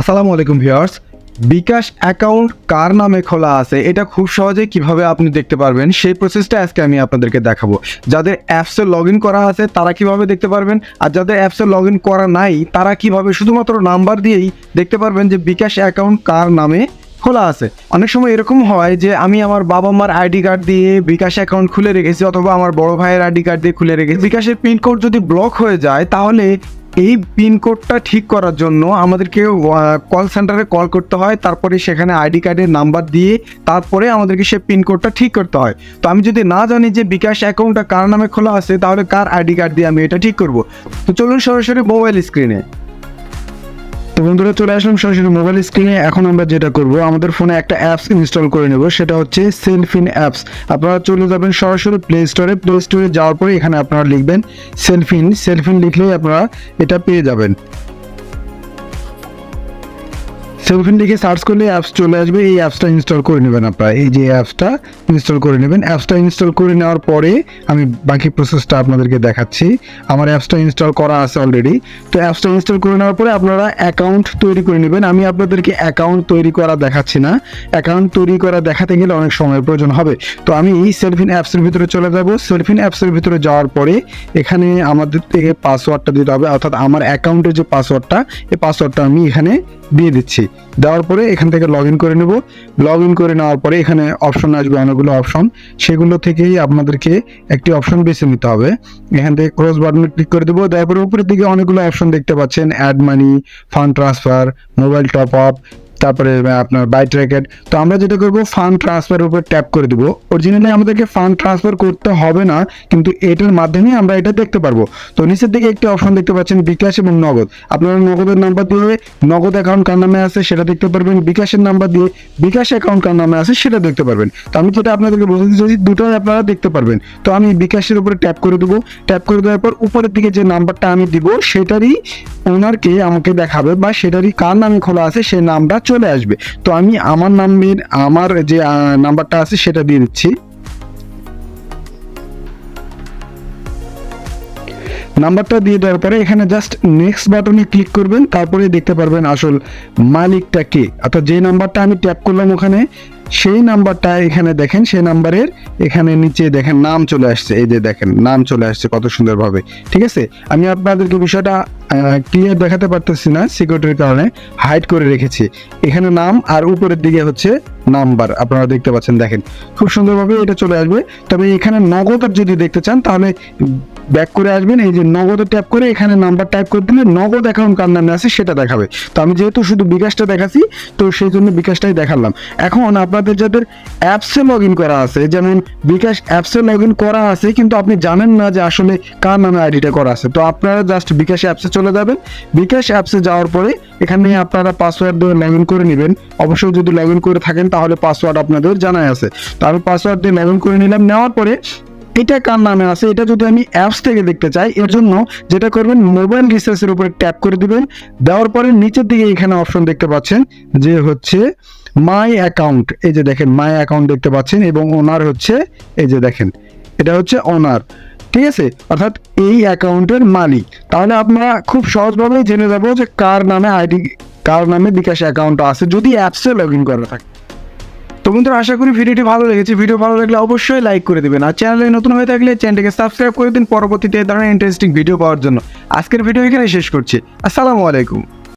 আসসালামু আলাইকুম ভিউয়ার্স। বিকাশ অ্যাকাউন্ট কার নামে খোলা আছে, এটা খুব সহজে কীভাবে আপনি দেখতে পারবেন, সেই প্রসেসটা আজকে আমি আপনাদেরকে দেখাবো। যাদের অ্যাপসে লগ করা আছে, তারা কীভাবে দেখতে পারবেন, আর যাদের অ্যাপসে লগ করা নাই, তারা কীভাবে শুধুমাত্র নাম্বার দিয়েই দেখতে পারবেন যে বিকাশ অ্যাকাউন্ট কার নামে খোলা আছে। অনেক সময় এরকম হয় যে আমি আমার বাবা মার আইডি কার্ড দিয়ে বিকাশ অ্যাকাউন্ট খুলে রেখেছি, অথবা আমার বড় ভাইয়ের আইডি কার্ড দিয়ে খুলে রেখেছি। বিকাশের পিনকোড যদি ব্লক হয়ে যায়, তাহলে এই পিনকোডটা ঠিক করার জন্য আমাদেরকে কল সেন্টারে কল করতে হয়, তারপরে সেখানে আইডি কার্ডের নাম্বার দিয়ে তারপরে আমাদেরকে সে পিনকোডটা ঠিক করতে হয়। তো আমি যদি না জানি যে বিকাশ অ্যাকাউন্টটা কার নামে খোলা আছে, তাহলে কার আইডি কার্ড দিয়ে আমি এটা ঠিক করব? তো চলুন সরাসরি মোবাইল স্ক্রিনে তো বন্ধুরা চলে আসলাম সরাসরি মোবাইল স্ক্রিনে এখন আমরা যেটা করব, আমাদের ফোনে একটা অ্যাপস ইনস্টল করে নেব, সেটা হচ্ছে সেলফিন অ্যাপস আপনারা চলে যাবেন সরাসরি প্লে স্টোরে প্লে স্টোরে যাওয়ার পরে এখানে আপনারা লিখবেন সেলফিন সেলফিন লিখলেই আপনারা এটা পেয়ে যাবেন। সেলফিন লিখে সার্চ করলে অ্যাপস চলে আসবে। এই অ্যাপসটা ইনস্টল করে নেবেন আপনারা। এই যে অ্যাপসটা ইনস্টল করে নেবেন। অ্যাপসটা ইনস্টল করে নেওয়ার পরে আমি বাকি প্রসেসটা আপনাদেরকে দেখাচ্ছি। আমার অ্যাপসটা ইনস্টল করা আছে অলরেডি তো অ্যাপসটা ইনস্টল করে নেওয়ার পরে আপনারা অ্যাকাউন্ট তৈরি করে নেবেন। আমি আপনাদেরকে অ্যাকাউন্ট তৈরি করা দেখাচ্ছি না। অ্যাকাউন্ট তৈরি করা দেখাতে গেলে অনেক সময়ের প্রয়োজন হবে। তো আমি এই সেলফিন অ্যাপসের ভিতরে চলে যাব। সেলফিন অ্যাপসের ভিতরে যাওয়ার পরে এখানে আমাদের থেকে পাসওয়ার্ডটা দিতে হবে। অর্থাৎ আমার অ্যাকাউন্টের যে পাসওয়ার্ডটা এই পাসওয়ার্ডটা আমি এখানে দিয়ে দিচ্ছি। দেওয়ার পরে এখান থেকে লগ ইন করে নেব। লগ ইন করে নেওয়ার পরে এখানে অপশন আসবে অনেকগুলো অপশন সেগুলো থেকেই আপনাদেরকে একটি অপশন বেছে নিতে হবে। এখান থেকে ক্রস বাটনে ক্লিক করে দেবো। তারপরে উপরের দিকে অনেকগুলো অপশন দেখতে পাচ্ছেন। Add money fund transfer mobile top up তারপরে আপনার বাই ট্র্যাকেট তো আমরা যেটা করব ফান্ড ট্রান্সফারের উপর ট্যাপ করে দেবো। অরিজিনালি আমাদেরকে ফান্ড ট্রান্সফার করতে হবে না, কিন্তু এটার মাধ্যমে আমরা এটা দেখতে পারব। তো নিচের দিকে একটি অপশন দেখতে পাচ্ছেন, বিকাশ এবং নগদ। আপনারা নগদের নাম্বার দিয়ে নগদ অ্যাকাউন্ট কার নামে আছে সেটা দেখতে পারবেন। বিকাশের নাম্বার দিয়ে বিকাশ অ্যাকাউন্ট কার নামে আছে সেটা দেখতে পারবেন। তো আমি যেটা আপনাদেরকে বলতে চাইছি দুটোই আপনারা দেখতে পারবেন, তো আমি বিকাশের উপরে ট্যাপ করে দেবো। ট্যাপ করে দেওয়ার পর উপরের দিকে যে নাম্বারটা আমি দিব, সেটারই ওনারকে আমাকে দেখাবে বা সেটারই কার নামে খোলা আছে সেই নামটা চলে আসবে। তো আমি আমার নামের আমার যে নাম্বারটা আছে সেটা দিয়ে দিচ্ছি। নাম্বারটা দিয়ে দেওয়ার পরে এখানে জাস্ট নেক্সট বাটনে ক্লিক করবেন তারপরে দেখতে পারবেন আসল মালিকটা কে। অর্থাৎ যে নাম্বারটা আমি ট্যাপ করলাম ওখানে, সেই নাম্বারটা এখানে দেখেন, সেই নাম্বারের এখানে নিচে দেখেন নাম চলে আসছে। এই যে দেখেন, নাম চলে আসছে কত সুন্দরভাবে। ঠিক আছে? আমি আপনাদেরকে বিষয়টা ক্লিয়ার দেখাতে পারতেছি না সিকিউরিটির কারণে হাইড করে রেখেছি। এখানে নাম আর উপরের দিকে হচ্ছে নাম্বার, আপনারা দেখতে পাচ্ছেন, দেখেন। খুব সুন্দরভাবে এটা চলে আসবে। তবে এখানে নগদ যদি দেখতে চান, তাহলে ব্যাক করে আসবেন, এই যে নগদে ট্যাপ করে এখানে নাম্বার টাইপ করে দিলে নগদ অ্যাকাউন্ট কার নামে আছে সেটা দেখাবে। তো আমি যেহেতু শুধু বিকাশটা দেখাচ্ছি, তো সেই জন্য বিকাশটাই দেখালাম। এখন আপনাদের যাদের অ্যাপসে লগ ইন করা আছে যেমন বিকাশ অ্যাপসে লগ ইন করা আছে, কিন্তু আপনি জানেন না যে আসলে কার নামে আইডিটা করা আছে। তো আপনারা জাস্ট বিকাশ অ্যাপসে চলে যাবেন। বিকাশ অ্যাপসে যাওয়ার পরে এখানে আপনারা পাসওয়ার্ড দিয়ে লগ ইন করে নেবেন। অবশ্যই যদি লগ ইন করে থাকেন, তাহলে পাসওয়ার্ড আপনাদের জানাই আছে। তো আমি পাসওয়ার্ড দিয়ে লগ ইন করে নিলাম। নেওয়ার পরে এটা কার নামে আছে? এটা যদি আমি অ্যাপস থেকে দেখতে চাই, এর জন্য যেটা করবেন মোবাইল রিসার্চের উপরে ট্যাপ করে দিবেন। দেওয়ার পরে নিচের দিকে এখানে অপশন দেখতে পাচ্ছেন, যে হচ্ছে মাই অ্যাকাউন্ট এই যে দেখেন মাই অ্যাকাউন্ট দেখতে পাচ্ছেন এবং ওনার হচ্ছে, এই যে দেখেন, এটা হচ্ছে ওনার ঠিক আছে? অর্থাৎ এই অ্যাকাউন্টের মালিক। তাহলে আপনারা খুব সহজভাবেই জেনে যাব যে কার নামে আইডি কার নামে বিকাশ অ্যাকাউন্ট আছে, যদি অ্যাপসে লগ ইন করা থাকে। তো বন্ধুরা, আশা করি ভিডিওটি ভালো লেগেছে। ভিডিও ভালো লাগলে অবশ্যই লাইক করে দেবেন। আর চ্যানেলে নতুন হয়ে থাকলে চ্যানেলটিকে সাবস্ক্রাইব করে দিন পরবর্তীতে এ ধরনের ইন্টারেস্টিং ভিডিও পাওয়ার জন্য। আজকের ভিডিও এখানে শেষ করছি। আসসালামু আলাইকুম।